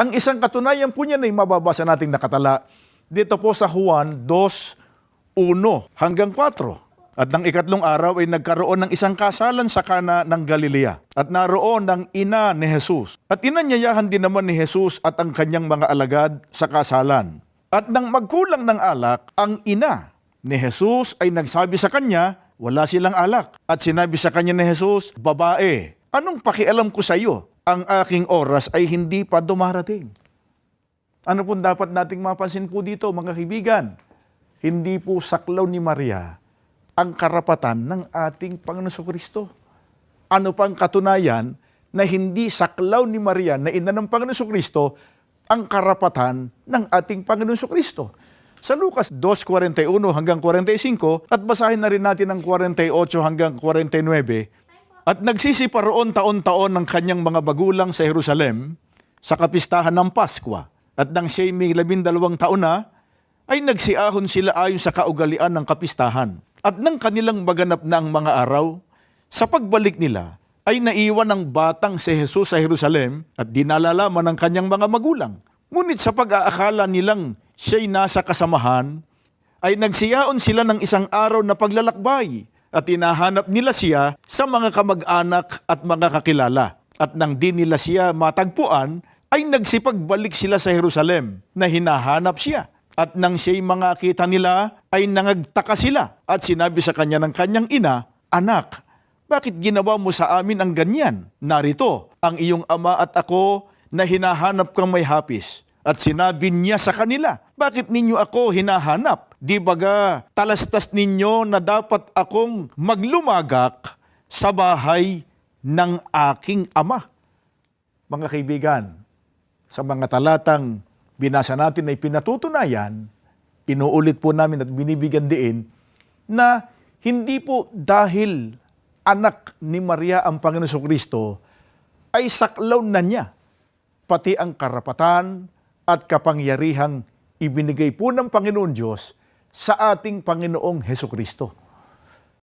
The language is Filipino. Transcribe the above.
Ang isang katunayan po niyan ay mababasa nating nakatala dito po sa Juan 2, 1 hanggang 4. At ng ikatlong araw ay nagkaroon ng isang kasalan sa kana ng Galilea. At naroon ng ina ni Jesus. At inanyayahan din naman ni Jesus at ang kanyang mga alagad sa kasalan. At nang magkulang ng alak, ang ina ni Jesus ay nagsabi sa kanya, wala silang alak. At sinabi sa kanya ni Jesus, Babae, anong pakialam ko sa iyo? Ang aking oras ay hindi pa dumarating. Ano po dapat nating mapansin po dito, mga kaibigan? Hindi po saklaw ni Maria ang karapatan ng ating Panginoon Kristo. Ano pang katunayan na hindi saklaw ni Maria na ina ng Panginoon Kristo ang karapatan ng ating Panginoon Kristo. Sa Lucas 2.41 hanggang 45 at basahin na rin natin ang 48 hanggang 49 at nagsisiparoon taon-taon ng kanyang mga bagulang sa Jerusalem sa kapistahan ng Paskwa. At nang siya'y may labindalawang taon na, ay nagsiahon sila ayon sa kaugalian ng kapistahan. At nang kanilang maganap na ang mga araw, sa pagbalik nila, ay naiwan ng batang si Jesus sa Jerusalem at dinalalaman ng kanyang mga magulang. Ngunit sa pag-aakala nilang siya'y nasa kasamahan, ay nagsiyaon sila ng isang araw na paglalakbay at hinahanap nila siya sa mga kamag-anak at mga kakilala. At nang di nila siya matagpuan, ay nagsipagbalik sila sa Jerusalem na hinahanap siya. At nang siya'y mga kita nila, ay nangagtaka sila at sinabi sa kanya ng kanyang ina, Anak, bakit ginawa mo sa amin ang ganyan? Narito, ang iyong ama at ako na hinahanap kang may hapis. At sinabi niya sa kanila, bakit ninyo ako hinahanap? Di baga talastas ninyo na dapat akong maglumagak sa bahay ng aking ama? Mga kaibigan, sa mga talatang binasa natin ay pinatutunayan, inuulit po namin at binibigyan diin na hindi po dahil anak ni Maria ang Panginoon Kristo ay saklaw na niya pati ang karapatan at kapangyarihang ibinigay po ng Panginoon Diyos sa ating Panginoong Heso Kristo.